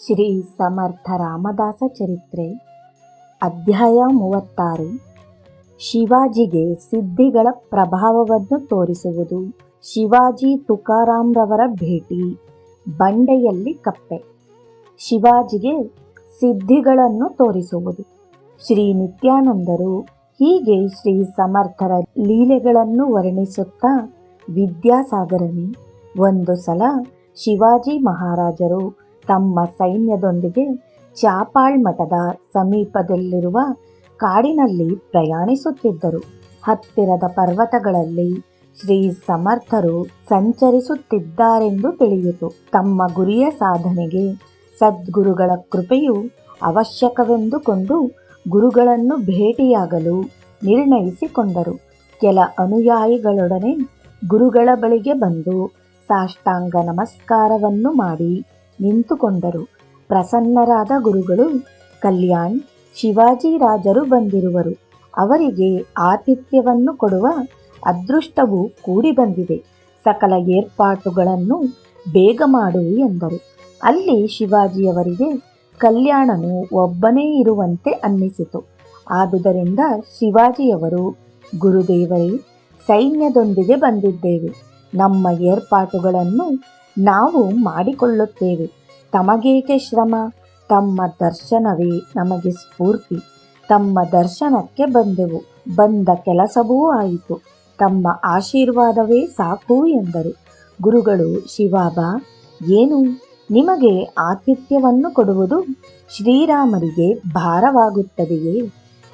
ಶ್ರೀ ಸಮರ್ಥ ರಾಮದಾಸ ಚರಿತ್ರೆ, ಅಧ್ಯಾಯ ಮೂವತ್ತಾರು. ಶಿವಾಜಿಗೆ ಸಿದ್ಧಿಗಳ ಪ್ರಭಾವವನ್ನು ತೋರಿಸುವುದು ಶಿವಾಜಿ ತುಕಾರಾಮ್ರವರ ಭೇಟಿ, ಬಂಡೆಯಲ್ಲಿ ಕಪ್ಪೆ. ಶಿವಾಜಿಗೆ ಸಿದ್ಧಿಗಳನ್ನು ತೋರಿಸುವುದು. ಶ್ರೀ ನಿತ್ಯಾನಂದರು ಹೀಗೆ ಶ್ರೀ ಸಮರ್ಥರ ಲೀಲೆಗಳನ್ನು ವರ್ಣಿಸುತ್ತಾ ವಿದ್ಯಾಸಾಗರನೇ, ಒಂದು ಸಲ ಶಿವಾಜಿ ಮಹಾರಾಜರು ತಮ್ಮ ಸೈನ್ಯದೊಂದಿಗೆ ಚಾಪಾಳ್ ಮಠದ ಸಮೀಪದಲ್ಲಿರುವ ಕಾಡಿನಲ್ಲಿ ಪ್ರಯಾಣಿಸುತ್ತಿದ್ದರು. ಹತ್ತಿರದ ಪರ್ವತಗಳಲ್ಲಿ ಶ್ರೀ ಸಮರ್ಥರು ಸಂಚರಿಸುತ್ತಿದ್ದಾರೆಂದು ತಿಳಿಯಿತು. ತಮ್ಮ ಗುರಿಯ ಸಾಧನೆಗೆ ಸದ್ಗುರುಗಳ ಕೃಪೆಯು ಅವಶ್ಯಕವೆಂದುಕೊಂಡು ಗುರುಗಳನ್ನು ಭೇಟಿಯಾಗಲು ನಿರ್ಣಯಿಸಿಕೊಂಡರು. ಕೆಲ ಅನುಯಾಯಿಗಳೊಡನೆ ಗುರುಗಳ ಬಳಿಗೆ ಬಂದು ಸಾಷ್ಟಾಂಗ ನಮಸ್ಕಾರವನ್ನು ಮಾಡಿ ನಿಂತುಕೊಂಡರು. ಪ್ರಸನ್ನರಾದ ಗುರುಗಳು, ಕಲ್ಯಾಣ್, ಶಿವಾಜಿ ರಾಜರು ಬಂದಿರುವರು. ಅವರಿಗೆ ಆತಿಥ್ಯವನ್ನು ಕೊಡುವ ಅದೃಷ್ಟವು ಕೂಡಿ ಬಂದಿದೆ. ಸಕಲ ಏರ್ಪಾಟುಗಳನ್ನು ಬೇಗ ಮಾಡು ಎಂದರು. ಅಲ್ಲಿ ಶಿವಾಜಿಯವರಿಗೆ ಕಲ್ಯಾಣನು ಒಬ್ಬನೇ ಇರುವಂತೆ ಅನ್ನಿಸಿತು. ಆದುದರಿಂದ ಶಿವಾಜಿಯವರು, ಗುರುದೇವರೇ, ಸೈನ್ಯದೊಂದಿಗೆ ಬಂದಿದ್ದೇವೆ. ನಮ್ಮ ಏರ್ಪಾಟುಗಳನ್ನು ನಾವು ಮಾಡಿಕೊಳ್ಳುತ್ತೇವೆ. ತಮಗೇಕೆ ಶ್ರಮ? ತಮ್ಮ ದರ್ಶನವೇ ನಮಗೆ ಸ್ಫೂರ್ತಿ. ತಮ್ಮ ದರ್ಶನಕ್ಕೆ ಬಂದೆವು. ಬಂದ ಕೆಲಸವೂ ಆಯಿತು. ತಮ್ಮ ಆಶೀರ್ವಾದವೇ ಸಾಕು ಎಂದರು. ಗುರುಗಳು, ಶಿವಾಬಾ, ಏನು? ನಿಮಗೆ ಆತಿಥ್ಯವನ್ನು ಕೊಡುವುದು ಶ್ರೀರಾಮರಿಗೆ ಭಾರವಾಗುತ್ತದೆಯೇ?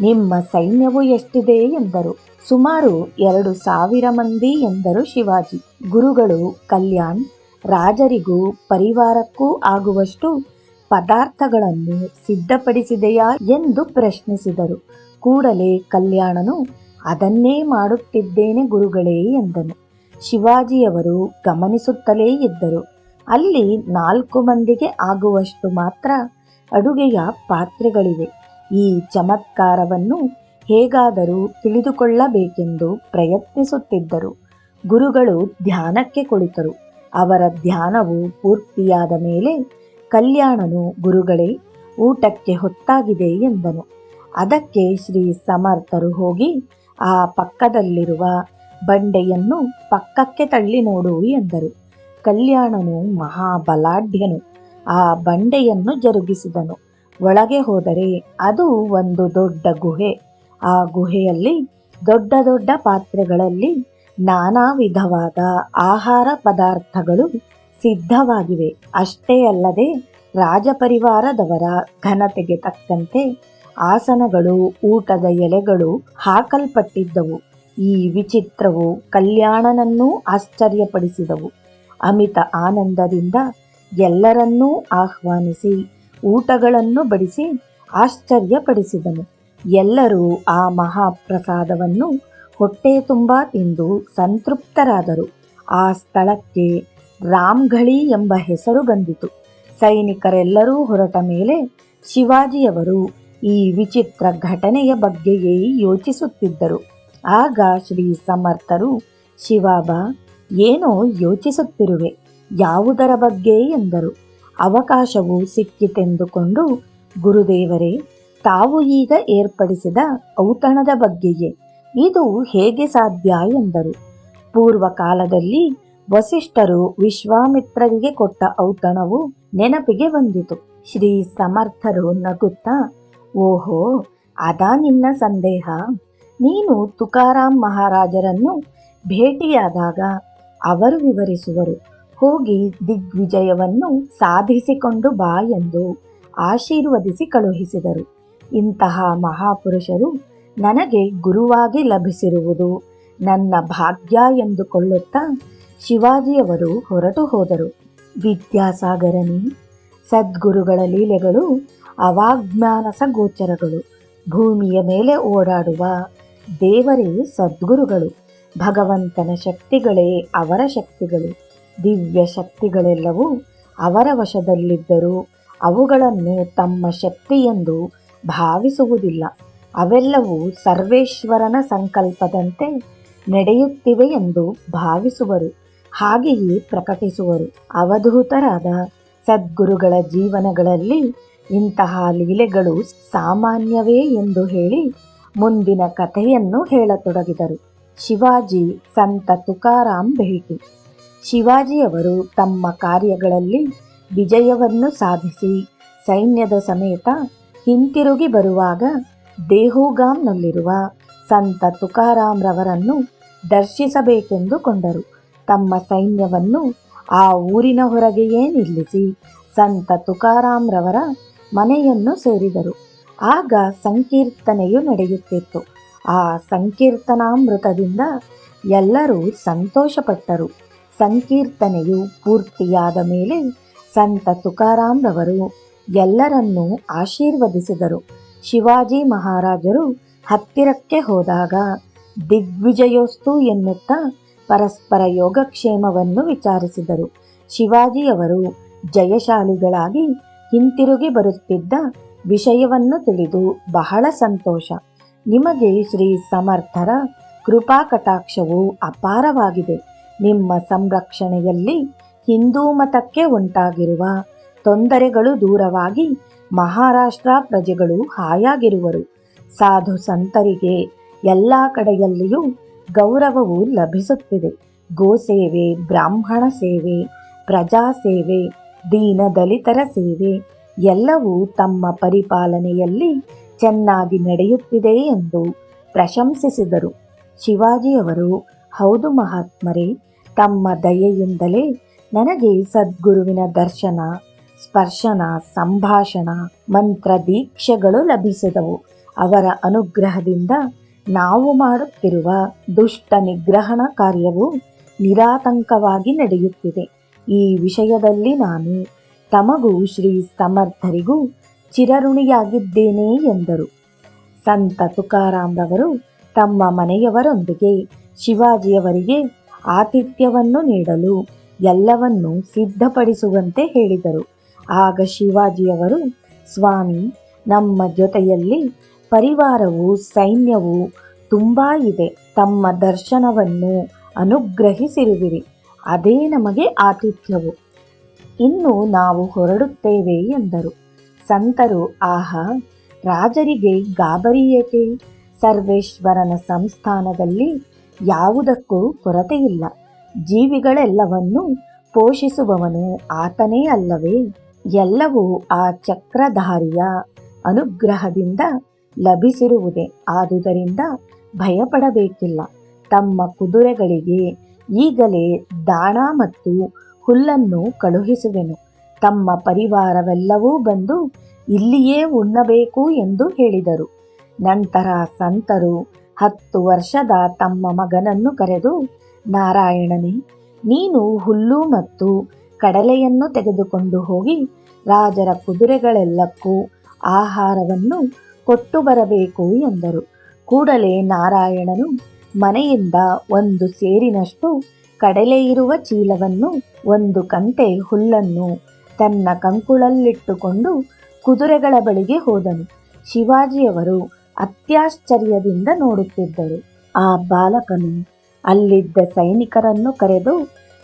ನಿಮ್ಮ ಸೈನ್ಯವು ಎಷ್ಟಿದೆ ಎಂದರು. ಸುಮಾರು ಎರಡು ಸಾವಿರ ಮಂದಿ ಎಂದರು ಶಿವಾಜಿ. ಗುರುಗಳು, ಕಲ್ಯಾಣ್ ರಾಜರಿಗೂ ಪರಿವಾರಕ್ಕೂ ಆಗುವಷ್ಟು ಪದಾರ್ಥಗಳನ್ನು ಸಿದ್ಧಪಡಿಸಿದೆಯಾ ಎಂದು ಪ್ರಶ್ನಿಸಿದರು. ಕೂಡಲೇ ಕಲ್ಯಾಣನು, ಅದನ್ನೇ ಮಾಡುತ್ತಿದ್ದೇನೆ ಗುರುಗಳೇ ಎಂದನು. ಶಿವಾಜಿಯವರು ಗಮನಿಸುತ್ತಲೇ ಇದ್ದರು. ಅಲ್ಲಿ ನಾಲ್ಕು ಮಂದಿಗೆ ಆಗುವಷ್ಟು ಮಾತ್ರ ಅಡುಗೆಯ ಪಾತ್ರೆಗಳಿವೆ. ಈ ಚಮತ್ಕಾರವನ್ನು ಹೇಗಾದರೂ ತಿಳಿದುಕೊಳ್ಳಬೇಕೆಂದು ಪ್ರಯತ್ನಿಸುತ್ತಿದ್ದರು. ಗುರುಗಳು ಧ್ಯಾನಕ್ಕೆ ಕುಳಿತರು. ಅವರ ಧ್ಯಾನವು ಪೂರ್ತಿಯಾದ ಮೇಲೆ ಕಲ್ಯಾಣನು ಗುರುಗಳೇ, ಊಟಕ್ಕೆ ಹೊತ್ತಾಗಿದೆ ಎಂದನು. ಅದಕ್ಕೆ ಶ್ರೀ ಸಮರ್ಥರು ಹೋಗಿ, ಆ ಪಕ್ಕದಲ್ಲಿರುವ ಬಂಡೆಯನ್ನು ಪಕ್ಕಕ್ಕೆ ತಳ್ಳಿ ನೋಡು ಎಂದರು. ಕಲ್ಯಾಣನು ಮಹಾಬಲಾಢ್ಯನು. ಆ ಬಂಡೆಯನ್ನು ಜರುಗಿಸಿದನು. ಒಳಗೆ ಹೋದರೆ ಅದು ಒಂದು ದೊಡ್ಡ ಗುಹೆ. ಆ ಗುಹೆಯಲ್ಲಿ ದೊಡ್ಡ ದೊಡ್ಡ ಪಾತ್ರೆಗಳಲ್ಲಿ ನಾನಾ ವಿಧವಾದ ಆಹಾರ ಪದಾರ್ಥಗಳು ಸಿದ್ಧವಾಗಿವೆ. ಅಷ್ಟೇ ಅಲ್ಲದೆ ರಾಜಪರಿವಾರದವರ ಘನತೆಗೆ ತಕ್ಕಂತೆ ಆಸನಗಳು, ಊಟದ ಎಲೆಗಳು ಹಾಕಲ್ಪಟ್ಟಿದ್ದವು. ಈ ವಿಚಿತ್ರವು ಕಲ್ಯಾಣನನ್ನೂ ಆಶ್ಚರ್ಯಪಡಿಸಿದವು. ಅಮಿತ ಆನಂದದಿಂದ ಎಲ್ಲರನ್ನೂ ಆಹ್ವಾನಿಸಿ, ಊಟಗಳನ್ನು ಬಡಿಸಿ ಆಶ್ಚರ್ಯಪಡಿಸಿದನು. ಎಲ್ಲರೂ ಆ ಮಹಾಪ್ರಸಾದವನ್ನು ಹೊಟ್ಟೆ ತುಂಬ ತಿಂದು ಸಂತೃಪ್ತರಾದರು. ಆ ಸ್ಥಳಕ್ಕೆ ರಾಮ್ಘಳಿ ಎಂಬ ಹೆಸರು ಬಂದಿತು. ಸೈನಿಕರೆಲ್ಲರೂ ಹೊರಟ ಮೇಲೆ ಶಿವಾಜಿಯವರು ಈ ವಿಚಿತ್ರ ಘಟನೆಯ ಬಗ್ಗೆಯೇ ಯೋಚಿಸುತ್ತಿದ್ದರು. ಆಗ ಶ್ರೀ ಸಮರ್ಥರು, ಶಿವಾಬ, ಏನೋ ಯೋಚಿಸುತ್ತಿರುವೆ, ಯಾವುದರ ಬಗ್ಗೆ ಎಂದರು. ಅವಕಾಶವು ಸಿಕ್ಕಿತೆಂದುಕೊಂಡು ಗುರುದೇವರೇ, ತಾವು ಈಗ ಏರ್ಪಡಿಸಿದ ಔತಣದ ಬಗ್ಗೆಯೇ. ಇದು ಹೇಗೆ ಸಾಧ್ಯ ಎಂದರು. ಪೂರ್ವ ಕಾಲದಲ್ಲಿ ವಸಿಷ್ಠರು ವಿಶ್ವಾಮಿತ್ರರಿಗೆ ಕೊಟ್ಟ ಔತಣವು ನೆನಪಿಗೆ ಬಂದಿತು. ಶ್ರೀ ಸಮರ್ಥರು ನಗುತ್ತಾ, ಓಹೋ, ಅದಾ ನಿನ್ನ ಸಂದೇಹ. ನೀನು ತುಕಾರಾಂ ಮಹಾರಾಜರನ್ನು ಭೇಟಿಯಾದಾಗ ಅವರು ವಿವರಿಸುವರು. ಹೋಗಿ ದಿಗ್ವಿಜಯವನ್ನು ಸಾಧಿಸಿಕೊಂಡು ಬಾ ಎಂದು ಆಶೀರ್ವದಿಸಿ ಕಳುಹಿಸಿದರು. ಇಂತಹ ಮಹಾಪುರುಷರು ನನಗೆ ಗುರುವಾಗಿ ಲಭಿಸಿರುವುದು ನನ್ನ ಭಾಗ್ಯ ಎಂದುಕೊಳ್ಳುತ್ತಾ ಶಿವಾಜಿಯವರು ಹೊರಟು ಹೋದರು. ವಿದ್ಯಾಸಾಗರನಿ, ಸದ್ಗುರುಗಳ ಲೀಲೆಗಳು ಅವಾಜ್ಞಾನಸ ಗೋಚರಗಳು, ಭೂಮಿಯ ಮೇಲೆ ಓಡಾಡುವ ದೇವರೇ ಸದ್ಗುರುಗಳು, ಭಗವಂತನ ಶಕ್ತಿಗಳೇ ಅವರ ಶಕ್ತಿಗಳು, ದಿವ್ಯ ಶಕ್ತಿಗಳೆಲ್ಲವೂ ಅವರ ವಶದಲ್ಲಿದ್ದರೂ ಅವುಗಳನ್ನು ತಮ್ಮ ಶಕ್ತಿ ಎಂದು ಭಾವಿಸುವುದಿಲ್ಲ. ಅವೆಲ್ಲವೂ ಸರ್ವೇಶ್ವರನ ಸಂಕಲ್ಪದಂತೆ ನಡೆಯುತ್ತಿವೆ ಎಂದು ಭಾವಿಸುವರು. ಹಾಗೆಯೇ ಪ್ರಕಟಿಸುವರು. ಅವಧೂತರಾದ ಸದ್ಗುರುಗಳ ಜೀವನಗಳಲ್ಲಿ ಇಂತಹ ಲೀಲೆಗಳು ಸಾಮಾನ್ಯವೇ ಎಂದು ಹೇಳಿ ಮುಂದಿನ ಕಥೆಯನ್ನು ಹೇಳತೊಡಗಿದರು. ಶಿವಾಜಿ ಸಂತ ತುಕಾರಾಮ್ ಭೇಟಿ. ಶಿವಾಜಿಯವರು ತಮ್ಮ ಕಾರ್ಯಗಳಲ್ಲಿ ವಿಜಯವನ್ನು ಸಾಧಿಸಿ ಸೈನ್ಯದ ಸಮೇತ ಹಿಂತಿರುಗಿ ಬರುವಾಗ ದೇಹೂಗಾಂನಲ್ಲಿರುವ ಸಂತ ತುಕಾರಾಮ್ರವರನ್ನು ದರ್ಶಿಸಬೇಕೆಂದು ಕೊಂಡರು. ತಮ್ಮ ಸೈನ್ಯವನ್ನು ಆ ಊರಿನ ಹೊರಗೆಯೇ ನಿಲ್ಲಿಸಿ ಸಂತ ತುಕಾರಾಮ್ರವರ ಮನೆಯನ್ನು ಸೇರಿದರು. ಆಗ ಸಂಕೀರ್ತನೆಯು ನಡೆಯುತ್ತಿತ್ತು. ಆ ಸಂಕೀರ್ತನಾಮೃತದಿಂದ ಎಲ್ಲರೂ ಸಂತೋಷಪಟ್ಟರು. ಸಂಕೀರ್ತನೆಯು ಪೂರ್ತಿಯಾದ ಮೇಲೆ ಸಂತ ತುಕಾರಾಮ್ರವರು ಎಲ್ಲರನ್ನೂ ಆಶೀರ್ವದಿಸಿದರು. ಶಿವಾಜಿ ಮಹಾರಾಜರು ಹತ್ತಿರಕ್ಕೆ ಹೋದಾಗ ದಿಗ್ವಿಜಯೋಸ್ತು ಎನ್ನುತ್ತಾ ಪರಸ್ಪರ ಯೋಗಕ್ಷೇಮವನ್ನು ವಿಚಾರಿಸಿದರು. ಶಿವಾಜಿಯವರು ಜಯಶಾಲಿಗಳಾಗಿ ಹಿಂತಿರುಗಿ ಬರುತ್ತಿದ್ದ ವಿಷಯವನ್ನು ತಿಳಿದು ಬಹಳ ಸಂತೋಷ. ನಿಮಗೆ ಶ್ರೀ ಸಮರ್ಥರ ಕೃಪಾ ಕಟಾಕ್ಷವು ಅಪಾರವಾಗಿದೆ. ನಿಮ್ಮ ಸಂರಕ್ಷಣೆಯಲ್ಲಿ ಹಿಂದೂ ಮತಕ್ಕೆ ಉಂಟಾಗಿರುವ ತೊಂದರೆಗಳು ದೂರವಾಗಿ ಮಹಾರಾಷ್ಟ್ರ ಪ್ರಜೆಗಳು ಹಾಯಾಗಿರುವರು. ಸಾಧು ಸಂತರಿಗೆ ಎಲ್ಲ ಕಡೆಯಲ್ಲಿಯೂ ಗೌರವವು ಲಭಿಸುತ್ತಿದೆ. ಗೋಸೇವೆ ಬ್ರಾಹ್ಮಣ ಸೇವೆ, ಪ್ರಜಾ ಸೇವೆ, ದೀನ ದಲಿತರ ಸೇವೆ, ಎಲ್ಲವೂ ತಮ್ಮ ಪರಿಪಾಲನೆಯಲ್ಲಿ ಚೆನ್ನಾಗಿ ನಡೆಯುತ್ತಿದೆ ಎಂದು ಪ್ರಶಂಸಿಸಿದರು. ಶಿವಾಜಿಯವರು, ಹೌದು ಮಹಾತ್ಮರೇ, ತಮ್ಮ ದಯೆಯಿಂದಲೇ ನನಗೆ ಸದ್ಗುರುವಿನ ದರ್ಶನ ಸ್ಪರ್ಶನ, ಸಂಭಾಷಣ, ಮಂತ್ರ ದೀಕ್ಷೆಗಳು ಲಭಿಸಿದವು. ಅವರ ಅನುಗ್ರಹದಿಂದ ನಾವು ಮಾಡುತ್ತಿರುವ ದುಷ್ಟ ನಿಗ್ರಹಣ ಕಾರ್ಯವು ನಿರಾತಂಕವಾಗಿ ನಡೆಯುತ್ತಿದೆ. ಈ ವಿಷಯದಲ್ಲಿ ನಾನು ತಮಗೂ ಶ್ರೀ ಸಮರ್ಥರಿಗೂ ಚಿರಋಣಿಯಾಗಿದ್ದೇನೆ ಎಂದರು. ಸಂತ ತುಕಾರಾಮ್ರವರು ತಮ್ಮ ಮನೆಯವರೊಂದಿಗೆ ಶಿವಾಜಿಯವರಿಗೆ ಆತಿಥ್ಯವನ್ನು ನೀಡಲು ಎಲ್ಲವನ್ನೂ ಸಿದ್ಧಪಡಿಸುವಂತೆ ಹೇಳಿದರು. ಆಗ ಶಿವಾಜಿಯವರು, ಸ್ವಾಮಿ, ನಮ್ಮ ಜೊತೆಯಲ್ಲಿ ಪರಿವಾರವು, ಸೈನ್ಯವು ತುಂಬ ಇದೆ. ತಮ್ಮ ದರ್ಶನವನ್ನು ಅನುಗ್ರಹಿಸಿರುವಿರಿ. ಅದೇ ನಮಗೆ ಆತಿಥ್ಯವು. ಇನ್ನು ನಾವು ಹೊರಡುತ್ತೇವೆ ಎಂದರು. ಸಂತರು, ಆಹಾ, ರಾಜರಿಗೆ ಗಾಬರಿ ಏಕೆ? ಸರ್ವೇಶ್ವರನ ಸಂಸ್ಥಾನದಲ್ಲಿ ಯಾವುದಕ್ಕೂ ಕೊರತೆಯಿಲ್ಲ. ಜೀವಿಗಳೆಲ್ಲವನ್ನೂ ಪೋಷಿಸುವವನು ಆತನೇ ಅಲ್ಲವೇ? ಎಲ್ಲವೂ ಆ ಚಕ್ರಧಾರಿಯ ಅನುಗ್ರಹದಿಂದ ಲಭಿಸಿರುವುದೇ. ಆದುದರಿಂದ ಭಯಪಡಬೇಕಿಲ್ಲ. ತಮ್ಮ ಕುದುರೆಗಳಿಗೆ ಈಗಲೇ ದಾಣ ಮತ್ತು ಹುಲ್ಲನ್ನು ಕಳುಹಿಸುವೆನು. ತಮ್ಮ ಪರಿವಾರವೆಲ್ಲವೂ ಬಂದು ಇಲ್ಲಿಯೇ ಉಣ್ಣಬೇಕು ಎಂದು ಹೇಳಿದರು. ನಂತರ ಸಂತರು ಹತ್ತು ವರ್ಷದ ತಮ್ಮ ಮಗನನ್ನು ಕರೆದು, ನಾರಾಯಣನೇ, ನೀನು ಹುಲ್ಲು ಮತ್ತು ಕಡಲೆಯನ್ನು ತೆಗೆದುಕೊಂಡು ಹೋಗಿ ರಾಜರ ಕುದುರೆಗಳೆಲ್ಲಕ್ಕೂ ಆಹಾರವನ್ನು ಕೊಟ್ಟು ಬರಬೇಕು ಎಂದರು. ಕೂಡಲೇ ನಾರಾಯಣನು ಮನೆಯಿಂದ ಒಂದು ಸೇರಿನಷ್ಟು ಕಡಲೆ ಇರುವ ಚೀಲವನ್ನು ಒಂದು ಕಂತೆ ಹುಲ್ಲನ್ನು ತನ್ನ ಕಂಕುಳಲ್ಲಿಟ್ಟುಕೊಂಡು ಕುದುರೆಗಳ ಬಳಿಗೆ ಹೋದನು. ಶಿವಾಜಿಯವರು ಅತ್ಯಾಶ್ಚರ್ಯದಿಂದ ನೋಡುತ್ತಿದ್ದರು. ಆ ಬಾಲಕನು ಅಲ್ಲಿದ್ದ ಸೈನಿಕರನ್ನು ಕರೆದು,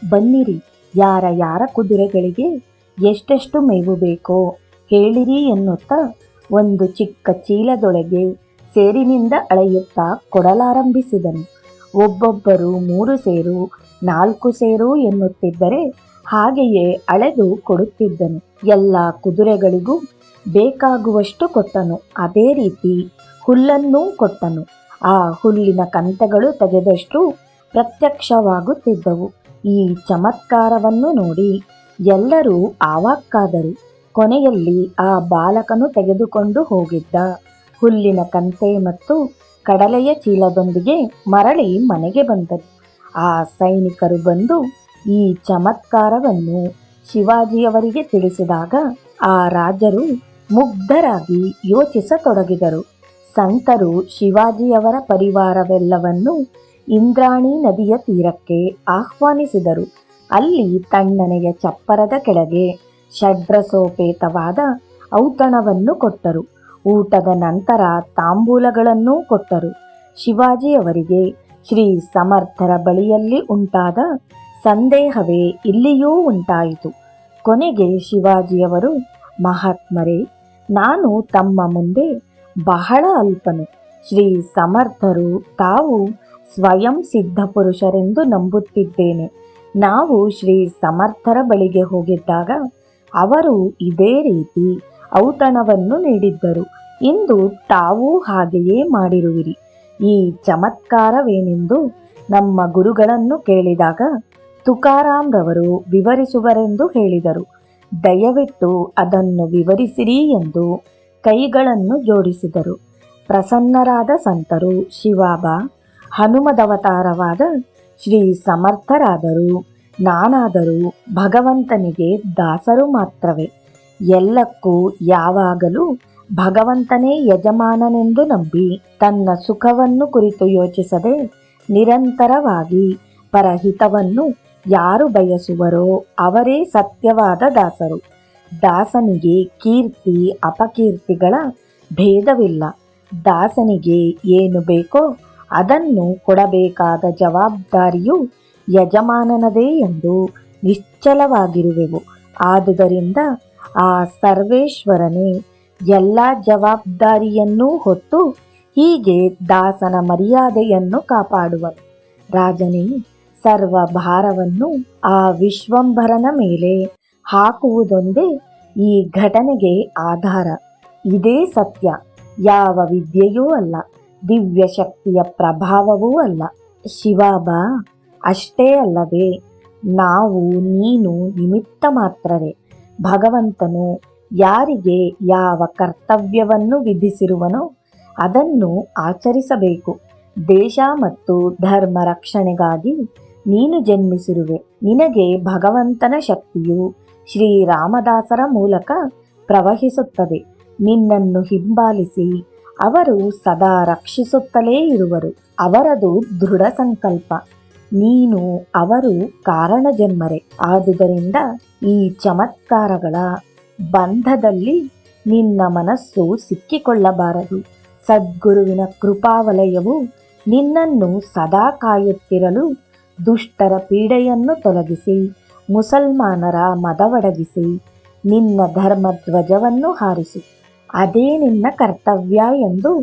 ಬನ್ನಿರಿ ಯಾರ ಯಾರ ಕುದುರೆಗಳಿಗೆ ಎಷ್ಟೆಷ್ಟು ಮೇವು ಬೇಕೋ ಹೇಳಿರಿ ಎನ್ನುತ್ತಾ ಒಂದು ಚಿಕ್ಕ ಚೀಲದೊಳಗೆ ಸೇರಿನಿಂದ ಅಳೆಯುತ್ತಾ ಕೊಡಲಾರಂಭಿಸಿದನು. ಒಬ್ಬೊಬ್ಬರು ಮೂರು ಸೇರು, ನಾಲ್ಕು ಸೇರು ಎನ್ನುತ್ತಿದ್ದರೆ ಹಾಗೆಯೇ ಅಳೆದು ಕೊಡುತ್ತಿದ್ದನು. ಎಲ್ಲ ಕುದುರೆಗಳಿಗೂ ಬೇಕಾಗುವಷ್ಟು ಕೊಟ್ಟನು. ಅದೇ ರೀತಿ ಹುಲ್ಲನ್ನೂ ಕೊಟ್ಟನು. ಆ ಹುಲ್ಲಿನ ಕಂತೆಗಳು ತೆಗೆದಷ್ಟು ಪ್ರತ್ಯಕ್ಷವಾಗುತ್ತಿದ್ದವು. ಈ ಚಮತ್ಕಾರವನ್ನು ನೋಡಿ ಎಲ್ಲರೂ ಆವಾಕ್ಕಾದರು. ಕೊನೆಯಲ್ಲಿ ಆ ಬಾಲಕನು ತೆಗೆದುಕೊಂಡು ಹೋಗಿದ್ದ. ಹುಲ್ಲಿನ ಕಂತೆ ಮತ್ತು ಕಡಲೆಯ ಚೀಲದೊಂದಿಗೆ ಮರಳಿ ಮನೆಗೆ ಬಂದರು. ಆ ಸೈನಿಕರು ಬಂದು ಈ ಚಮತ್ಕಾರವನ್ನು ಶಿವಾಜಿಯವರಿಗೆ ತಿಳಿಸಿದಾಗ ಆ ರಾಜರು ಮುಗ್ಧರಾಗಿ ಯೋಚಿಸತೊಡಗಿದರು. ಸಂತರು ಶಿವಾಜಿಯವರ ಪರಿವಾರವೆಲ್ಲವನ್ನು ಇಂದ್ರಾಣಿ ನದಿಯ ತೀರಕ್ಕೆ ಆಹ್ವಾನಿಸಿದರು. ಅಲ್ಲಿ ತಣ್ಣನೆಯ ಚಪ್ಪರದ ಕೆಳಗೆ ಷಡ್ರಸೋಪೇತವಾದ ಔತಣವನ್ನು ಕೊಟ್ಟರು. ಊಟದ ನಂತರ ತಾಂಬೂಲಗಳನ್ನೂ ಕೊಟ್ಟರು. ಶಿವಾಜಿಯವರಿಗೆ ಶ್ರೀ ಸಮರ್ಥರ ಬಳಿಯಲ್ಲಿ ಉಂಟಾದ ಸಂದೇಹವೇ ಇಲ್ಲಿಯೂ ಉಂಟಾಯಿತು. ಕೊನೆಗೆ ಶಿವಾಜಿಯವರು, ಮಹಾತ್ಮರೇ, ನಾನು ತಮ್ಮ ಮುಂದೆ ಬಹಳ ಅಲ್ಪನು. ಶ್ರೀ ಸಮರ್ಥರು ತಾವು ಸ್ವಯಂ ಸಿದ್ಧ ಪುರುಷರೆಂದು ನಂಬುತ್ತಿದ್ದೇನೆ. ನಾವು ಶ್ರೀ ಸಮರ್ಥರ ಬಳಿಗೆ ಹೋಗಿದ್ದಾಗ ಅವರು ಇದೇ ರೀತಿ ಔತಣವನ್ನು ನೀಡಿದ್ದರು. ಇಂದು ತಾವೂ ಹಾಗೆಯೇ ಮಾಡಿರುವಿರಿ. ಈ ಚಮತ್ಕಾರವೇನೆಂದು ನಮ್ಮ ಗುರುಗಳನ್ನು ಕೇಳಿದಾಗ ತುಕಾರಾಮ್ರವರು ವಿವರಿಸುವರೆಂದು ಹೇಳಿದರು. ದಯವಿಟ್ಟು ಅದನ್ನು ವಿವರಿಸಿರಿ ಎಂದು ಕೈಗಳನ್ನು ಜೋಡಿಸಿದರು. ಪ್ರಸನ್ನರಾದ ಸಂತರು, ಶಿವಾಬ ಹನುಮದವತಾರವಾದ ಶ್ರೀ ಸಮರ್ಥರಾದರು. ನಾನಾದರೂ ಭಗವಂತನಿಗೆ ದಾಸರು ಮಾತ್ರವೇ. ಎಲ್ಲಕ್ಕೂ ಯಾವಾಗಲೂ ಭಗವಂತನೇ ಯಜಮಾನನೆಂದು ನಂಬಿ ತನ್ನ ಸುಖವನ್ನು ಕುರಿತು ಯೋಚಿಸದೆ ನಿರಂತರವಾಗಿ ಪರಹಿತವನ್ನು ಯಾರು ಬಯಸುವರೋ ಅವರೇ ಸತ್ಯವಾದ ದಾಸರು. ದಾಸನಿಗೆ ಕೀರ್ತಿ, ಅಪಕೀರ್ತಿಗಳ ಭೇದವಿಲ್ಲ. ದಾಸನಿಗೆ ಏನು ಬೇಕೋ ಅದನ್ನು ಕೊಡಬೇಕಾದ ಜವಾಬ್ದಾರಿಯು ಯಜಮಾನನದೇ ಎಂದು ನಿಶ್ಚಲವಾಗಿರುವೆವು. ಆದುದರಿಂದ ಆ ಸರ್ವೇಶ್ವರನೇ, ಎಲ್ಲ ಜವಾಬ್ದಾರಿಯನ್ನೂ ಹೊತ್ತು ಹೀಗೆ ದಾಸನ ಮರ್ಯಾದೆಯನ್ನು ಕಾಪಾಡುವನು ರಾಜನೇ ಸರ್ವ ಭಾರವನ್ನು ಆ ವಿಶ್ವಂಭರನ ಮೇಲೆ ಹಾಕುವುದೊಂದೇ ಈ ಘಟನೆಗೆ ಆಧಾರ. ಇದೇ ಸತ್ಯ, ಯಾವ ವಿದ್ಯೆಯೂ ಅಲ್ಲ. ದಿವ್ಯ ಶಕ್ತಿಯ ಪ್ರಭಾವವೂ ಅಲ್ಲ. ಶಿವಾಬ, ಅಷ್ಟೇ ಅಲ್ಲದೆ ನಾವು, ನೀನು ನಿಮಿತ್ತ ಮಾತ್ರವೇ. ಭಗವಂತನು ಯಾರಿಗೆ ಯಾವ ಕರ್ತವ್ಯವನ್ನು ವಿಧಿಸಿರುವನೋ ಅದನ್ನು ಆಚರಿಸಬೇಕು. ದೇಶ ಮತ್ತು ಧರ್ಮ ರಕ್ಷಣೆಗಾಗಿ ನೀನು ಜನ್ಮಿಸಿರುವೆ. ನಿನಗೆ ಭಗವಂತನ ಶಕ್ತಿಯು ಶ್ರೀರಾಮದಾಸರ ಮೂಲಕ ಪ್ರವಹಿಸುತ್ತದೆ. ನಿನ್ನನ್ನು ಹಿಂಬಾಲಿಸಿ ಅವರು ಸದಾ ರಕ್ಷಿಸುತ್ತಲೇ ಇರುವರು. ಅವರದು ದೃಢ ಸಂಕಲ್ಪ. ನೀನು ಅವರು ಕಾರಣ ಜನ್ಮರೆ ಆದುದರಿಂದ ಈ ಚಮತ್ಕಾರಗಳ ಬಂಧದಲ್ಲಿ ನಿನ್ನ ಮನಸ್ಸು ಸಿಕ್ಕಿಕೊಳ್ಳಬಾರದು. ಸದ್ಗುರುವಿನ ಕೃಪಾವಲಯವು ನಿನ್ನನ್ನು ಸದಾ ಕಾಯುತ್ತಿರಲು ದುಷ್ಟರ ಪೀಡೆಯನ್ನು ತೊಲಗಿಸಿ, ಮುಸಲ್ಮಾನರ ಮದವಡಗಿಸಿ, ನಿನ್ನ ಧರ್ಮಧ್ವಜವನ್ನು ಹಾರಿಸು. ಅದೇ ನಿನ್ನ ಕರ್ತವ್ಯ ಎಂದು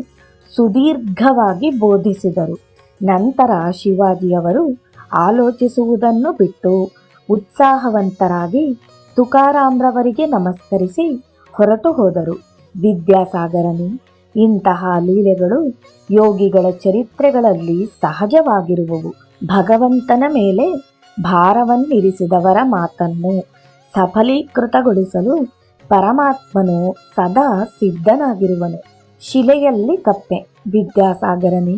ಸುದೀರ್ಘವಾಗಿ ಬೋಧಿಸಿದರು. ನಂತರ ಶಿವಾಜಿಯವರು ಆಲೋಚಿಸುವುದನ್ನು ಬಿಟ್ಟು ಉತ್ಸಾಹವಂತರಾಗಿ ತುಕಾರಾಮ್ರವರಿಗೆ ನಮಸ್ಕರಿಸಿ ಹೊರಟು ಹೋದರು. ವಿದ್ಯಾಸಾಗರನು ಇಂತಹ ಲೀಲೆಗಳು ಯೋಗಿಗಳ ಚರಿತ್ರೆಗಳಲ್ಲಿ ಸಹಜವಾಗಿರುವವು. ಭಗವಂತನ ಮೇಲೆ ಭಾರವನ್ನಿರಿಸಿದವರ ಮಾತನ್ನು ಸಫಲೀಕೃತಗೊಳಿಸಲು ಪರಮಾತ್ಮನು ಸದಾ ಸಿದ್ಧನಾಗಿರುವನು. ಶಿಲೆಯಲ್ಲಿ ಕಪ್ಪೆ ವಿದ್ಯಾಸಾಗರನೇ,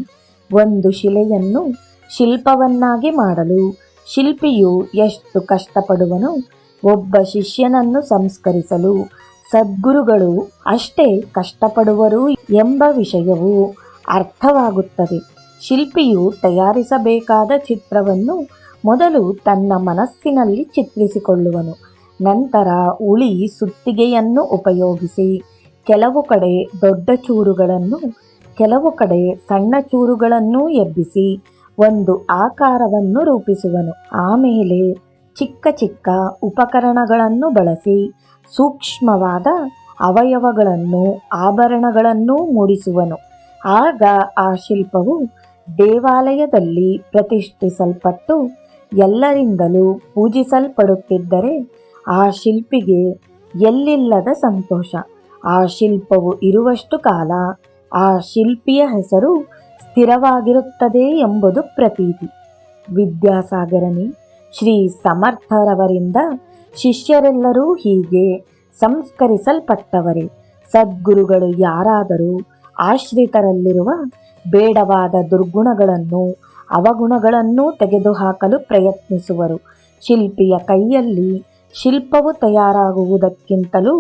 ಒಂದು ಶಿಲೆಯನ್ನು ಶಿಲ್ಪವನ್ನಾಗಿ ಮಾಡಲು ಶಿಲ್ಪಿಯು ಎಷ್ಟು ಕಷ್ಟಪಡುವನು, ಒಬ್ಬ ಶಿಷ್ಯನನ್ನು ಸಂಸ್ಕರಿಸಲು ಸದ್ಗುರುಗಳು ಅಷ್ಟೇ ಕಷ್ಟಪಡುವರು ಎಂಬ ವಿಷಯವು ಅರ್ಥವಾಗುತ್ತದೆ. ಶಿಲ್ಪಿಯು ತಯಾರಿಸಬೇಕಾದ ಚಿತ್ರವನ್ನು ಮೊದಲು ತನ್ನ ಮನಸ್ಸಿನಲ್ಲಿ ಚಿತ್ರಿಸಿಕೊಳ್ಳುವನು. ನಂತರ ಉಳಿ ಸುತ್ತಿಗೆಯನ್ನು ಉಪಯೋಗಿಸಿ ಕೆಲವು ಕಡೆ ದೊಡ್ಡ ಚೂರುಗಳನ್ನು, ಕೆಲವು ಕಡೆ ಸಣ್ಣ ಚೂರುಗಳನ್ನು ಎಬ್ಬಿಸಿ ಒಂದು ಆಕಾರವನ್ನು ರೂಪಿಸುವನು. ಆಮೇಲೆ ಚಿಕ್ಕ ಚಿಕ್ಕ ಉಪಕರಣಗಳನ್ನು ಬಳಸಿ ಸೂಕ್ಷ್ಮವಾದ ಅವಯವಗಳನ್ನು, ಆಭರಣಗಳನ್ನು ಮೂಡಿಸುವನು. ಆಗ ಆ ಶಿಲ್ಪವು ದೇವಾಲಯದಲ್ಲಿ ಪ್ರತಿಷ್ಠಿಸಲ್ಪಟ್ಟು ಎಲ್ಲರಿಂದಲೂ ಪೂಜಿಸಲ್ಪಡುತ್ತಿದ್ದರೆ ಆ ಶಿಲ್ಪಿಗೆ ಎಲ್ಲಿಲ್ಲದ ಸಂತೋಷ. ಆ ಶಿಲ್ಪವು ಇರುವಷ್ಟು ಕಾಲ ಆ ಶಿಲ್ಪಿಯ ಹೆಸರು ಸ್ಥಿರವಾಗಿರುತ್ತದೆ ಎಂಬುದು ಪ್ರತೀತಿ. ವಿದ್ಯಾಸಾಗರನಿ, ಶ್ರೀ ಸಮರ್ಥರವರಿಂದ ಶಿಷ್ಯರೆಲ್ಲರೂ ಹೀಗೆ ಸಂಸ್ಕರಿಸಲ್ಪಟ್ಟವರೇ. ಸದ್ಗುರುಗಳು ಯಾರಾದರೂ ಆಶ್ರಿತರಲ್ಲಿರುವ ಬೇಡವಾದ ದುರ್ಗುಣಗಳನ್ನು, ಅವಗುಣಗಳನ್ನು ತೆಗೆದುಹಾಕಲು ಪ್ರಯತ್ನಿಸುವರು. ಶಿಲ್ಪಿಯ ಕೈಯಲ್ಲಿ ಶಿಲ್ಪವು ತಯಾರಾಗುವುದಕ್ಕಿಂತಲೂ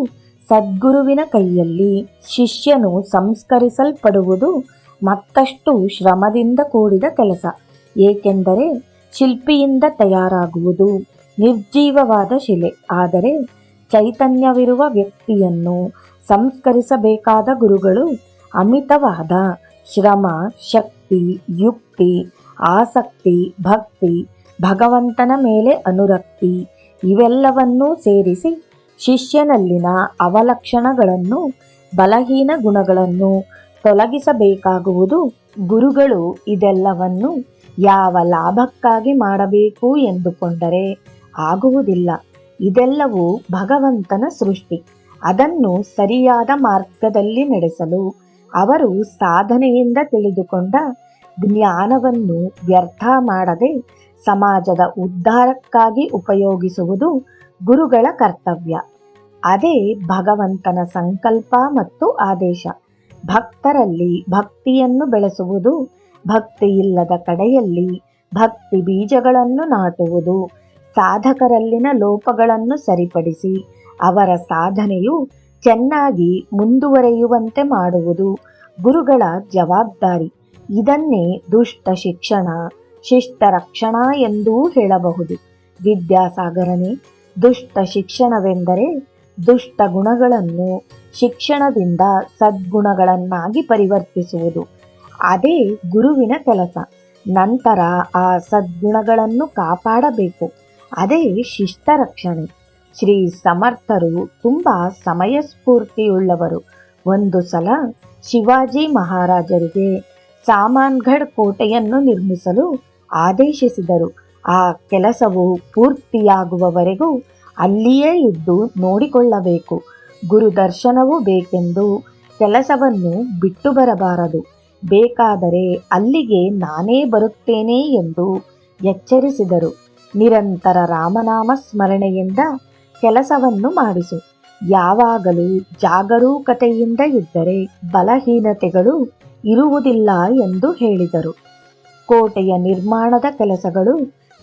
ಸದ್ಗುರುವಿನ ಕೈಯಲ್ಲಿ ಶಿಷ್ಯನು ಸಂಸ್ಕರಿಸಲ್ಪಡುವುದು ಮತ್ತಷ್ಟು ಶ್ರಮದಿಂದ ಕೂಡಿದ ಕೆಲಸ. ಏಕೆಂದರೆ ಶಿಲ್ಪಿಯಿಂದ ತಯಾರಾಗುವುದು ನಿರ್ಜೀವವಾದ ಶಿಲೆ. ಆದರೆ ಚೈತನ್ಯವಿರುವ ವ್ಯಕ್ತಿಯನ್ನು ಸಂಸ್ಕರಿಸಬೇಕಾದ ಗುರುಗಳು ಅಮಿತವಾದ ಶ್ರಮ, ಶಕ್ತಿ, ಯುಕ್ತಿ, ಆಸಕ್ತಿ, ಭಕ್ತಿ, ಭಗವಂತನ ಮೇಲೆ ಅನುರಕ್ತಿ ಇವೆಲ್ಲವನ್ನೂ ಸೇರಿಸಿ ಶಿಷ್ಯನಲ್ಲಿನ ಅವಲಕ್ಷಣಗಳನ್ನು, ಬಲಹೀನ ಗುಣಗಳನ್ನು ತೊಲಗಿಸಬೇಕಾಗುವುದು ಗುರುಗಳು ಇದೆಲ್ಲವನ್ನು ಯಾವ ಲಾಭಕ್ಕಾಗಿ ಮಾಡಬೇಕು ಎಂದುಕೊಂಡರೆ ಆಗುವುದಿಲ್ಲ. ಇದೆಲ್ಲವೂ ಭಗವಂತನ ಸೃಷ್ಟಿ. ಅದನ್ನು ಸರಿಯಾದ ಮಾರ್ಗದಲ್ಲಿ ನಡೆಸಲು ಅವರು ಸಾಧನೆಯಿಂದ ತಿಳಿದುಕೊಂಡ ಜ್ಞಾನವನ್ನು ವ್ಯರ್ಥ ಮಾಡದೆ ಸಮಾಜದ ಉದ್ಧಾರಕ್ಕಾಗಿ ಉಪಯೋಗಿಸುವುದು ಗುರುಗಳ ಕರ್ತವ್ಯ. ಅದೇ ಭಗವಂತನ ಸಂಕಲ್ಪ ಮತ್ತು ಆದೇಶ. ಭಕ್ತರಲ್ಲಿ ಭಕ್ತಿಯನ್ನು ಬೆಳೆಸುವುದು ಭಕ್ತಿಯಿಲ್ಲದ ಕಡೆಯಲ್ಲಿ ಭಕ್ತಿ ಬೀಜಗಳನ್ನು ನಾಟುವುದು, ಸಾಧಕರಲ್ಲಿನ ಲೋಪಗಳನ್ನು ಸರಿಪಡಿಸಿ ಅವರ ಸಾಧನೆಯು ಚೆನ್ನಾಗಿ ಮುಂದುವರೆಯುವಂತೆ ಮಾಡುವುದು ಗುರುಗಳ ಜವಾಬ್ದಾರಿ. ಇದನ್ನೇ ದುಷ್ಟ ಶಿಕ್ಷಣ ಶಿಷ್ಟ ರಕ್ಷಣಾ ಎಂದೂ ಹೇಳಬಹುದು. ವಿದ್ಯಾಸಾಗರನೇ, ದುಷ್ಟ ಶಿಕ್ಷಣವೆಂದರೆ ದುಷ್ಟ ಗುಣಗಳನ್ನು ಶಿಕ್ಷಣದಿಂದ ಸದ್ಗುಣಗಳನ್ನಾಗಿ ಪರಿವರ್ತಿಸುವುದು. ಅದೇ ಗುರುವಿನ ಕೆಲಸ. ನಂತರ ಆ ಸದ್ಗುಣಗಳನ್ನು ಕಾಪಾಡಬೇಕು. ಅದೇ ಶಿಷ್ಟ ರಕ್ಷಣೆ. ಶ್ರೀ ಸಮರ್ಥರು ತುಂಬ ಸಮಯಸ್ಫೂರ್ತಿಯುಳ್ಳವರು. ಒಂದು ಸಲ ಶಿವಾಜಿ ಮಹಾರಾಜರಿಗೆ ಸಾಮಾನ್ಗಢ್ ಕೋಟೆಯನ್ನು ನಿರ್ಮಿಸಲು ಆದೇಶಿಸಿದರು. ಆ ಕೆಲಸವು ಪೂರ್ತಿಯಾಗುವವರೆಗೂ ಅಲ್ಲಿಯೇ ಇದ್ದು ನೋಡಿಕೊಳ್ಳಬೇಕು. ಗುರು ದರ್ಶನವೂ ಬೇಕೆಂದು ಕೆಲಸವನ್ನು ಬಿಟ್ಟು ಬರಬಾರದು ಬೇಕಾದರೆ ಅಲ್ಲಿಗೆ ನಾನೇ ಬರುತ್ತೇನೆ ಎಂದು ಎಚ್ಚರಿಸಿದರು. ನಿರಂತರ ರಾಮನಾಮ ಸ್ಮರಣೆಯಿಂದ ಕೆಲಸವನ್ನು ಮಾಡಿಸು. ಯಾವಾಗಲೂ ಜಾಗರೂಕತೆಯಿಂದ ಇದ್ದರೆ ಬಲಹೀನತೆಗಳು ಇರುವುದಿಲ್ಲ ಎಂದು ಹೇಳಿದರು. ಕೋಟೆಯ ನಿರ್ಮಾಣದ ಕೆಲಸಗಳು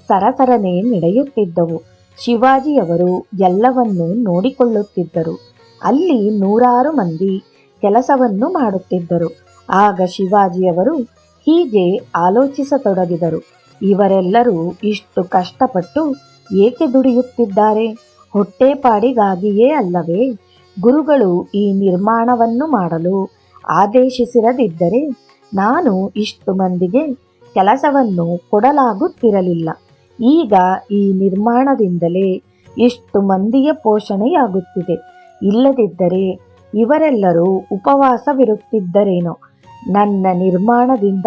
ಸರಸರನೆ ನಡೆಯುತ್ತಿದ್ದವು. ಶಿವಾಜಿಯವರು ಎಲ್ಲವನ್ನೂ ನೋಡಿಕೊಳ್ಳುತ್ತಿದ್ದರು. ಅಲ್ಲಿ ನೂರಾರು ಮಂದಿ ಕೆಲಸವನ್ನು ಮಾಡುತ್ತಿದ್ದರು. ಆಗ ಶಿವಾಜಿಯವರು ಹೀಗೆ ಆಲೋಚಿಸತೊಡಗಿದರು. ಇವರೆಲ್ಲರೂ ಇಷ್ಟು ಕಷ್ಟಪಟ್ಟು ಏಕೆ ದುಡಿಯುತ್ತಿದ್ದಾರೆ? ಹೊಟ್ಟೆಪಾಡಿಗಾಗಿಯೇ ಅಲ್ಲವೇ? ಗುರುಗಳು ಈ ನಿರ್ಮಾಣವನ್ನು ಮಾಡಲು ಆದೇಶಿಸಿರದಿದ್ದರೆ ನಾನು ಇಷ್ಟು ಮಂದಿಗೆ ಕೆಲಸವನ್ನು ಕೊಡಲಾಗುತ್ತಿರಲಿಲ್ಲ. ಈಗ ಈ ನಿರ್ಮಾಣದಿಂದಲೇ ಇಷ್ಟು ಮಂದಿಯ ಪೋಷಣೆಯಾಗುತ್ತಿದೆ. ಇಲ್ಲದಿದ್ದರೆ ಇವರೆಲ್ಲರೂ ಉಪವಾಸವಿರುತ್ತಿದ್ದರೇನೋ. ನನ್ನ ನಿರ್ಮಾಣದಿಂದ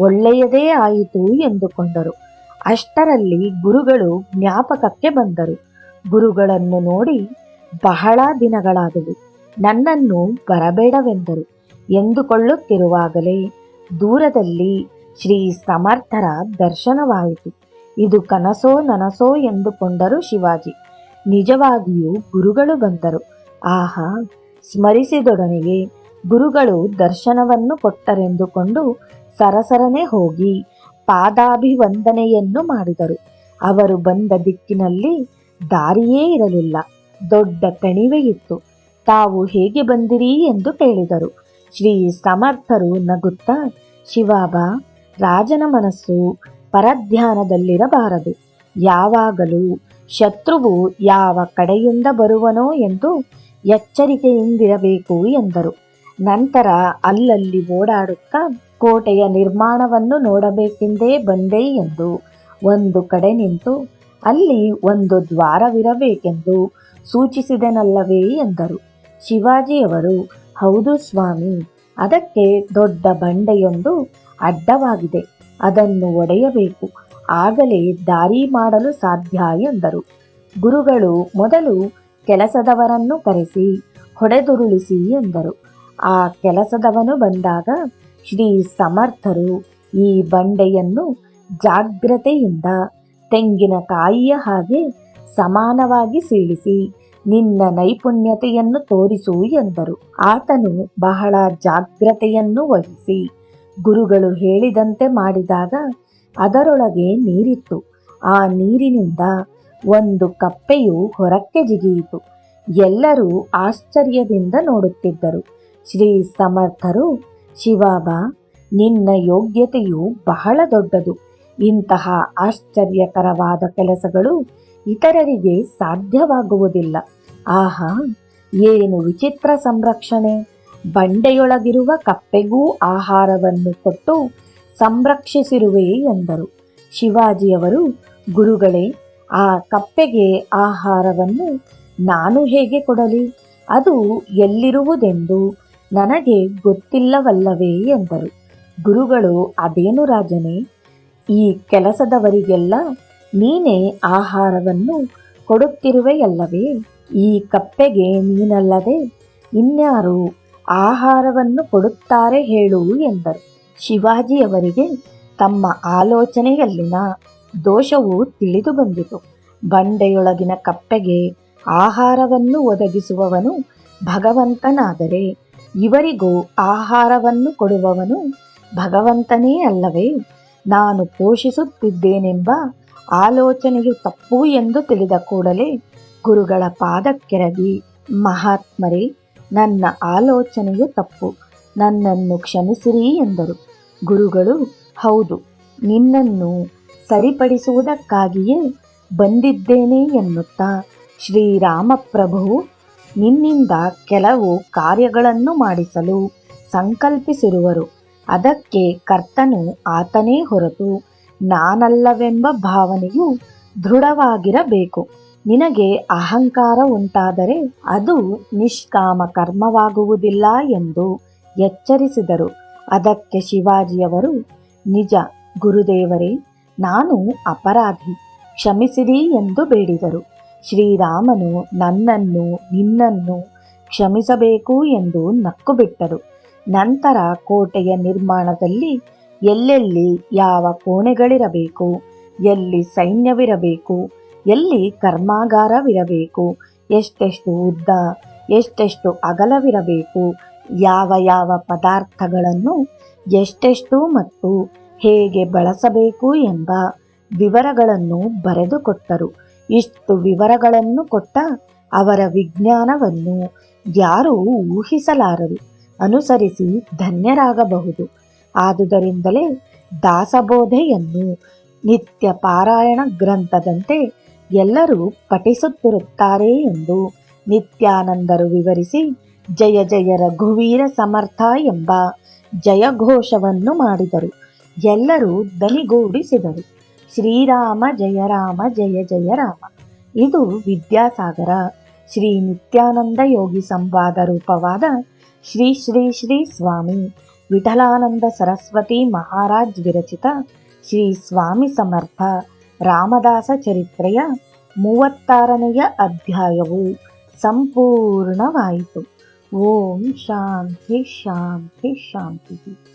ಒಳ್ಳೆಯದೇ ಆಯಿತು ಎಂದುಕೊಂಡರು. ಅಷ್ಟರಲ್ಲಿ ಗುರುಗಳು ಜ್ಞಾಪಕಕ್ಕೆ ಬಂದರು. ಗುರುಗಳನ್ನು ನೋಡಿ ಬಹಳ ದಿನಗಳಾದವು. ನನ್ನನ್ನು ಬರಬೇಡವೆಂದರು. ಎಂದುಕೊಳ್ಳುತ್ತಿರುವಾಗಲೇ ದೂರದಲ್ಲಿ ಶ್ರೀ ಸಮರ್ಥರ ದರ್ಶನವಾಯಿತು. ಇದು ಕನಸೋ ನನಸೋ ಎಂದುಕೊಂಡರು ಶಿವಾಜಿ. ನಿಜವಾಗಿಯೂ ಗುರುಗಳು ಬಂದರು ಆಹಾ, ಸ್ಮರಿಸಿದೊಡನೆಗೆ ಗುರುಗಳು ದರ್ಶನವನ್ನು ಕೊಟ್ಟರೆಂದುಕೊಂಡು ಸರಸರನೆ ಹೋಗಿ ಪಾದಾಭಿವಂದನೆಯನ್ನು ಮಾಡಿದರು. ಅವರು ಬಂದ ದಿಕ್ಕಿನಲ್ಲಿ ದಾರಿಯೇ ಇರಲಿಲ್ಲ. ದೊಡ್ಡ ಕಣಿವೆಯಿತ್ತು ತಾವು ಹೇಗೆ ಬಂದಿರಿ ಎಂದು ಕೇಳಿದರು. ಶ್ರೀ ಸಮರ್ಥರು ನಗುತ್ತಾ, ಶಿವಾಬಾ ರಾಜನ ಮನಸ್ಸು ಪರಧ್ಯಾನದಲ್ಲಿರಬಾರದು. ಯಾವಾಗಲೂ ಶತ್ರುವು ಯಾವ ಕಡೆಯಿಂದ ಬರುವನೋ ಎಂದು ಎಚ್ಚರಿಕೆಯಿಂದಿರಬೇಕು ಎಂದರು. ನಂತರ ಅಲ್ಲಲ್ಲಿ ಓಡಾಡುತ್ತಾ ಕೋಟೆಯ ನಿರ್ಮಾಣವನ್ನು ನೋಡಬೇಕೆಂದೇ ಬಂದೆ ಎಂದು ಒಂದು ಕಡೆ ನಿಂತು ಅಲ್ಲಿ ಒಂದು ದ್ವಾರವಿರಬೇಕೆಂದು ಸೂಚಿಸಿದನಲ್ಲವೇ ಎಂದರು. ಶಿವಾಜಿಯವರು, ಹೌದು ಸ್ವಾಮಿ, ಅದಕ್ಕೆ ದೊಡ್ಡ ಬಂಡೆಯೊಂದು ಅಡ್ಡವಾಗಿದೆ. ಅದನ್ನು ಒಡೆಯಬೇಕು. ಆಗಲೇ ದಾರಿ ಮಾಡಲು ಸಾಧ್ಯ ಎಂದರು. ಗುರುಗಳು ಮೊದಲು ಕೆಲಸದವರನ್ನು ಕರೆಸಿ, ಹೊಡೆದುರುಳಿಸಿ ಎಂದರು. ಆ ಕೆಲಸದವನು ಬಂದಾಗ, ಶ್ರೀ ಸಮರ್ಥರು ಈ ಬಂಡೆಯನ್ನು ಜಾಗ್ರತೆಯಿಂದ ತೆಂಗಿನಕಾಯಿಯ ಹಾಗೆ ಸಮಾನವಾಗಿ ಸೀಳಿಸಿ, ನಿನ್ನ ನೈಪುಣ್ಯತೆಯನ್ನು ತೋರಿಸು ಎಂದರು. ಆತನು ಬಹಳ ಜಾಗ್ರತೆಯನ್ನು ವಹಿಸಿ ಗುರುಗಳು ಹೇಳಿದಂತೆ ಮಾಡಿದಾಗ ಅದರೊಳಗೆ ನೀರಿತ್ತು. ಆ ನೀರಿನಿಂದ ಒಂದು ಕಪ್ಪೆಯು ಹೊರಕ್ಕೆ ಜಿಗಿಯಿತು. ಎಲ್ಲರೂ ಆಶ್ಚರ್ಯದಿಂದ ನೋಡುತ್ತಿದ್ದರು. ಶ್ರೀ ಸಮರ್ಥರು, ಶಿವಾಬ, ನಿನ್ನ ಯೋಗ್ಯತೆಯು ಬಹಳ ದೊಡ್ಡದು. ಇಂತಹ ಆಶ್ಚರ್ಯಕರವಾದ ಕೆಲಸಗಳು ಇತರರಿಗೆ ಸಾಧ್ಯವಾಗುವುದಿಲ್ಲ. ಆಹಾ, ಏನು ವಿಚಿತ್ರ ಸಂರಕ್ಷಣೆ. ಬಂಡೆಯೊಳಗಿರುವ ಕಪ್ಪೆಗೂ ಆಹಾರವನ್ನು ಕೊಟ್ಟು ಸಂರಕ್ಷಿಸಿರುವೆ ಎಂದರು. ಶಿವಾಜಿಯವರು, ಗುರುಗಳೇ, ಆ ಕಪ್ಪೆಗೆ ಆಹಾರವನ್ನು ನಾನು ಹೇಗೆ ಕೊಡಲಿ? ಅದು ಎಲ್ಲಿರುವುದೆಂದು ನನಗೆ ಗೊತ್ತಿಲ್ಲವಲ್ಲವೇ? ಎಂದರು. ಗುರುಗಳು, ಅದೇನು ರಾಜನೇ? ಈ ಕೆಲಸದವರಿಗೆಲ್ಲ ನೀನೇ ಆಹಾರವನ್ನು ಕೊಡುತ್ತಿರುವೆಯಲ್ಲವೇ? ಈ ಕಪ್ಪೆಗೆ ನೀನಲ್ಲದೆ ಇನ್ಯಾರು ಆಹಾರವನ್ನು ಕೊಡುತ್ತಾರೆ ಹೇಳು ಎಂದರು. ಶಿವಾಜಿಯವರಿಗೆ ತಮ್ಮ ಆಲೋಚನೆಯಲ್ಲಿನ ದೋಷವು ತಿಳಿದು ಬಂದಿತು. ಬಂಡೆಯೊಳಗಿನ ಕಪ್ಪೆಗೆ ಆಹಾರವನ್ನು ಒದಗಿಸುವವನು ಭಗವಂತನಾದರೆ ಇವರಿಗೂ ಆಹಾರವನ್ನು ಕೊಡುವವನು ಭಗವಂತನೇ ಅಲ್ಲವೇ? ನಾನು ಪೋಷಿಸುತ್ತಿದ್ದೇನೆಂಬ ಆಲೋಚನೆಯು ತಪ್ಪು ಎಂದು ತಿಳಿದ ಕೂಡಲೇ ಗುರುಗಳ ಪಾದಕ್ಕೆರಗಿ ಮಹಾತ್ಮರೇ ನನ್ನ ಆಲೋಚನೆಯು ತಪ್ಪು. ನನ್ನನ್ನು ಕ್ಷಮಿಸಿರಿ ಎಂದರು. ಗುರುಗಳು, ಹೌದು, ನಿನ್ನನ್ನು ಸರಿಪಡಿಸುವುದಕ್ಕಾಗಿಯೇ ಬಂದಿದ್ದೇನೆ ಎನ್ನುತ್ತಾ ಶ್ರೀರಾಮಪ್ರಭು ನಿನ್ನಿಂದ ಕೆಲವು ಕಾರ್ಯಗಳನ್ನು ಮಾಡಿಸಲು ಸಂಕಲ್ಪಿಸಿರುವರು. ಅದಕ್ಕೆ ಕರ್ತನು ಆತನೇ ಹೊರತು ನಾನಲ್ಲವೆಂಬ ಭಾವನೆಯು ದೃಢವಾಗಿರಬೇಕು. ನಿನಗೆ ಅಹಂಕಾರ ಉಂಟಾದರೆ ಅದು ನಿಷ್ಕಾಮ ಕರ್ಮವಾಗುವುದಿಲ್ಲ ಎಂದು ಎಚ್ಚರಿಸಿದರು. ಅದಕ್ಕೆ ಶಿವಾಜಿಯವರು, ನಿಜ, ಗುರುದೇವರೇ, ನಾನು ಅಪರಾಧಿ, ಕ್ಷಮಿಸಿರಿ ಎಂದು ಬೇಡಿದರು. ಶ್ರೀರಾಮನು ನನ್ನನ್ನು, ನಿನ್ನನ್ನು ಕ್ಷಮಿಸಬೇಕು ಎಂದು ನಕ್ಕು ಬಿಟ್ಟರು ನಂತರ ಕೋಟೆಯ ನಿರ್ಮಾಣದಲ್ಲಿ ಎಲ್ಲೆಲ್ಲಿ ಯಾವ ಕೋಣೆಗಳಿರಬೇಕು, ಎಲ್ಲಿ ಸೈನ್ಯವಿರಬೇಕು ಎಲ್ಲಿ ಕರ್ಮಾಗಾರವಿರಬೇಕು? ಎಷ್ಟೆಷ್ಟು ಉದ್ದ, ಎಷ್ಟೆಷ್ಟು ಅಗಲವಿರಬೇಕು? ಯಾವ ಯಾವ ಪದಾರ್ಥಗಳನ್ನು ಎಷ್ಟೆಷ್ಟು ಮತ್ತು ಹೇಗೆ ಬಳಸಬೇಕು ಎಂಬ ವಿವರಗಳನ್ನು ಬರೆದುಕೊಟ್ಟರು ಇಷ್ಟು ವಿವರಗಳನ್ನು ಕೊಟ್ಟ ಅವರ ವಿಜ್ಞಾನವನ್ನು ಯಾರೂ ಊಹಿಸಲಾರರು. ಅನುಸರಿಸಿ ಧನ್ಯರಾಗಬಹುದು. ಆದುದರಿಂದಲೇ ದಾಸಬೋಧೆಯನ್ನು ನಿತ್ಯ ಪಾರಾಯಣ ಗ್ರಂಥದಂತೆ ಎಲ್ಲರೂ ಪಠಿಸುತ್ತಿರುತ್ತಾರೆ ಎಂದು ನಿತ್ಯಾನಂದರು ವಿವರಿಸಿ, ಜಯ ಜಯ ರಘುವೀರ ಸಮರ್ಥ ಎಂಬ ಜಯಘೋಷವನ್ನು ಮಾಡಿದರು. ಎಲ್ಲರೂ ದನಿಗೂಡಿಸಿದರು. ಶ್ರೀರಾಮ ಜಯ ರಾಮ ಜಯ ಜಯ ರಾಮ. ಇದು ವಿದ್ಯಾಸಾಗರ. ಶ್ರೀ ನಿತ್ಯಾನಂದ ಯೋಗಿ ಸಂವಾದ ರೂಪವಾದ ಶ್ರೀ ಶ್ರೀ ಶ್ರೀ ಸ್ವಾಮಿ ವಿಠಲಾನಂದ ಸರಸ್ವತಿ ಮಹಾರಾಜ್ ವಿರಚಿತ ಶ್ರೀ ಸ್ವಾಮಿ ಸಮರ್ಥ ರಾಮದಾಸ ಚರಿತ್ರೆಯ ಮೂವತ್ತಾರನೆಯ ಅಧ್ಯಾಯವು ಸಂಪೂರ್ಣವಾಯಿತು. ಓಂ ಶಾಂತಿ ಶಾಂತಿ ಶಾಂತಿ